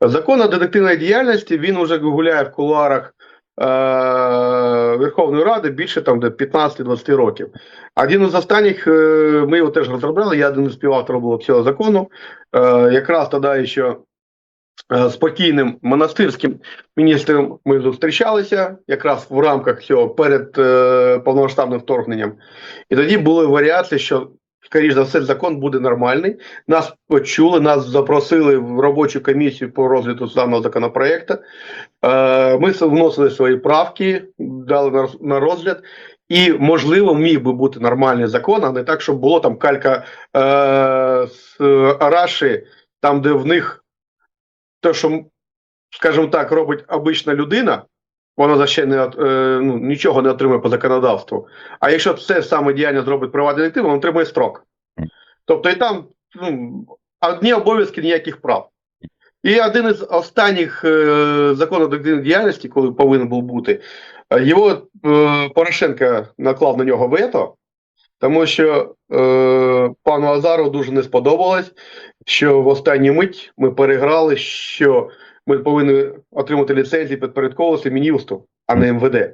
закону. Закон о детективній діяльності він уже гуляє в кулуарах е- Верховної Ради більше там де 15-20 років. Один із останніх, е, ми його теж розробляли, я один із співавторів був цього закону. Е, якраз тоді ще е, спокійним монастирським міністром ми зустрічалися, якраз в рамках цього перед е, повномасштабним вторгненням. І тоді були варіації, що, скоріш за все, закон буде нормальний. Нас почули, нас запросили в робочу комісію по розгляду даного законопроекту. Е, ми вносили свої правки, дали на, розгляд. І, можливо, міг би бути нормальний закон, а не так, щоб було там калька е, з Араші, там, де в них те, що, скажімо так, робить обична людина, вона за ще не е, ну, нічого не отримує по законодавству. А якщо це саме діяння зробить приватний детектив, він отримує строк. Тобто і там ну, одні обов'язки, ніяких прав. І один із останніх е, законів детективної діяльності, коли повинен був бути, е, його е, Порошенко наклав на нього вето, тому що е, пану Азару дуже не сподобалось, що в останню мить ми переграли, що ми повинні отримати ліцензії підпорядковуватися Мін'юсту, а не МВД.